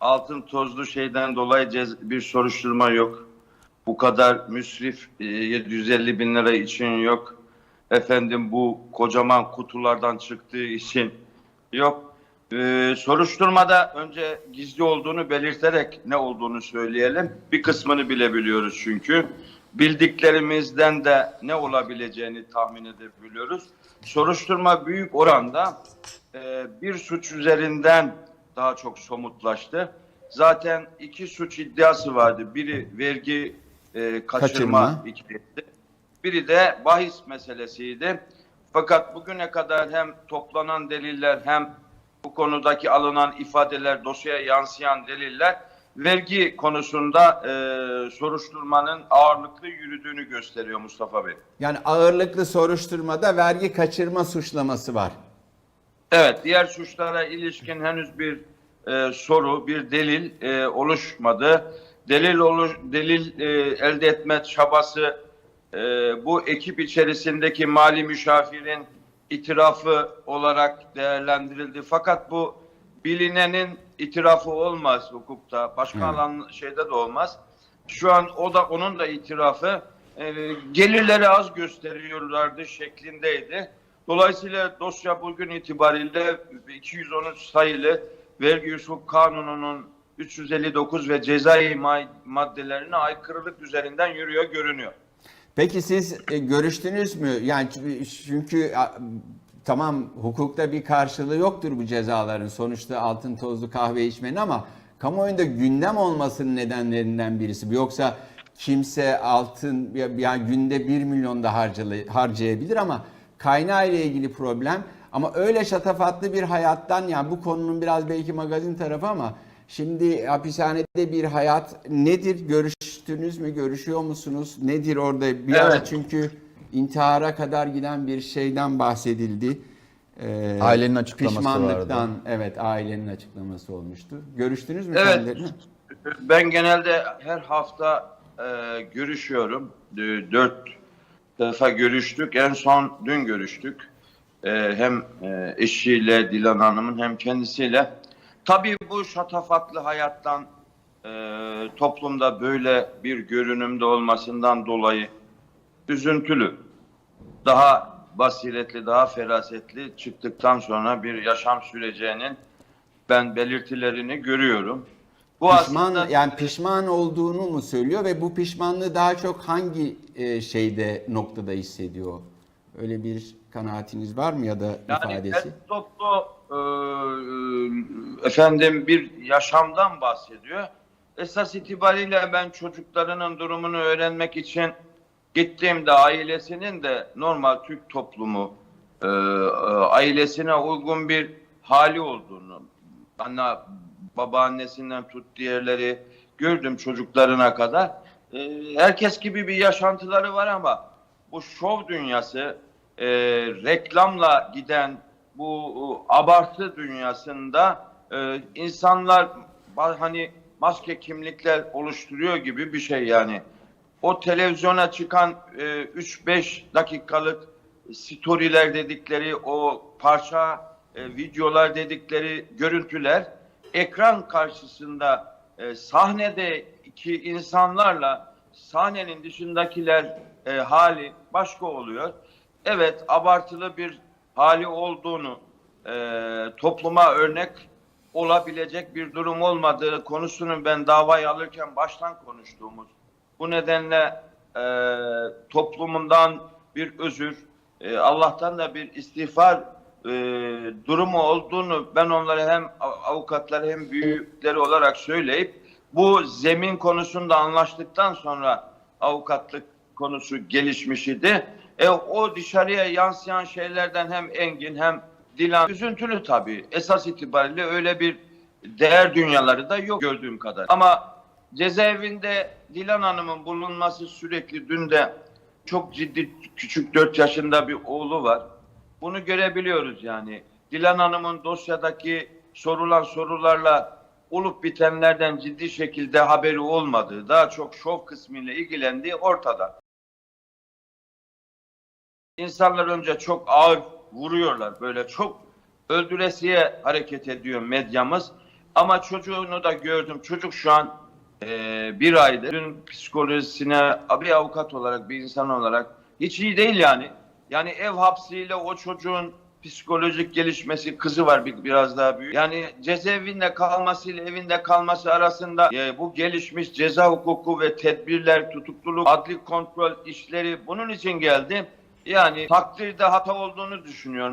altın tozlu şeyden dolayı bir soruşturma yok. Bu kadar müsrif e, 750 bin lira için yok. Efendim bu kocaman kutulardan çıktığı için yok. E, soruşturmada önce gizli olduğunu belirterek ne olduğunu söyleyelim. Bir kısmını bilebiliyoruz çünkü. Bildiklerimizden de ne olabileceğini tahmin edebiliyoruz. Soruşturma büyük oranda e, bir suç üzerinden daha çok somutlaştı. Zaten iki suç iddiası vardı. Biri vergi e, kaçırma, Kaçırma. Biri de bahis meselesiydi. Fakat bugüne kadar hem toplanan deliller hem bu konudaki alınan ifadeler, dosyaya yansıyan deliller vergi konusunda e, soruşturmanın ağırlıklı yürüdüğünü gösteriyor Mustafa Bey. Yani ağırlıklı soruşturmada vergi kaçırma suçlaması var. Evet, diğer suçlara ilişkin henüz bir e, soru, bir delil e, oluşmadı. Delil oluş, delil e, elde etme çabası e, bu ekip içerisindeki mali müşavirin itirafı olarak değerlendirildi. Fakat bu bilinenin itirafı olmaz hukukta, başka Evet. alan şeyde de olmaz. Şu an o da onun da itirafı e, gelirleri az gösteriyorlardı şeklindeydi. Dolayısıyla dosya bugün itibariyle 213 sayılı vergi usul kanununun 359 ve cezai ma- maddelerine aykırılık üzerinden yürüyor görünüyor. Peki siz e, görüştünüz mü? Yani çünkü- tamam hukukta bir karşılığı yoktur bu cezaların. Sonuçta altın tozlu kahve içmenin ama kamuoyunda gündem olmasının nedenlerinden birisi. bu. Yoksa kimse altın ya- yani günde 1 milyon da harcayabilir ama kaynağı ile ilgili problem. Ama öyle şatafatlı bir hayattan yani bu konunun biraz belki magazin tarafı ama Şimdi hapishanede bir hayat nedir? Görüştünüz mü? Görüşüyor musunuz? Nedir orada? Biraz Evet. çünkü intihara kadar giden bir şeyden bahsedildi. Ee, Ailenin açıklaması Pişmanlıktan, vardı. evet ailenin açıklaması olmuştu. Görüştünüz mü Evet. kendilerini? Ben genelde her hafta e, görüşüyorum. E, dört defa görüştük. En son dün görüştük. E, hem e, eşiyle Dilan Hanım'ın hem kendisiyle. Tabii bu şatafatlı hayattan e, toplumda böyle bir görünümde olmasından dolayı üzüntülü. Daha basiretli, daha ferasetli çıktıktan sonra bir yaşam süreceğinin ben belirtilerini görüyorum. Bu Pişman aslında yani pişman olduğunu mu söylüyor ve bu pişmanlığı daha çok hangi e, şeyde noktada hissediyor? Öyle bir kanaatiniz var mı ya da Yani ifadesi? et toplu e, efendim bir yaşamdan bahsediyor. Esas itibariyle ben çocuklarının durumunu öğrenmek için gittiğimde ailesinin de normal Türk toplumu e, e, ailesine uygun bir hali olduğunu anne babaannesinden tut diğerleri gördüm çocuklarına kadar. E, herkes gibi bir yaşantıları var ama bu şov dünyası e, reklamla giden bu e, abartı dünyasında e, insanlar hani maske kimlikler oluşturuyor gibi bir şey yani. O televizyona çıkan e, 3-5 dakikalık storyler dedikleri o parça e, videolar dedikleri görüntüler ekran karşısında e, sahnedeki insanlarla sahnenin dışındakiler e, hali başka oluyor. Evet abartılı bir hali olduğunu e, topluma örnek olabilecek bir durum olmadığı konusunu ben davayı alırken baştan konuştuğumuz bu nedenle e, toplumundan bir özür, e, Allah'tan da bir istiğfar e, durumu olduğunu ben onlara hem av- avukatları hem büyükleri olarak söyleyip bu zemin konusunda anlaştıktan sonra avukatlık konusu gelişmiş idi. E, o dışarıya yansıyan şeylerden hem Engin hem Dilan üzüntülü tabii. Esas itibariyle öyle bir değer dünyaları da yok gördüğüm kadar. Ama cezaevinde Dilan Hanım'ın bulunması sürekli dün de çok ciddi küçük 4 yaşında bir oğlu var. Bunu görebiliyoruz yani. Dilan Hanım'ın dosyadaki sorulan sorularla olup bitenlerden ciddi şekilde haberi olmadığı, daha çok şov kısmıyla ilgilendiği ortada. İnsanlar önce çok ağır vuruyorlar. Böyle çok öldüresiye hareket ediyor medyamız. Ama çocuğunu da gördüm. Çocuk şu an e, bir aydır dün psikolojisine bir avukat olarak, bir insan olarak hiç iyi değil yani. Yani ev hapsiyle o çocuğun psikolojik gelişmesi kızı var bir, biraz daha büyük. Yani cezaevinde kalmasıyla evinde kalması arasında e, bu gelişmiş ceza hukuku ve tedbirler, tutukluluk, adli kontrol işleri bunun için geldi. Yani takdirde hata olduğunu düşünüyorum.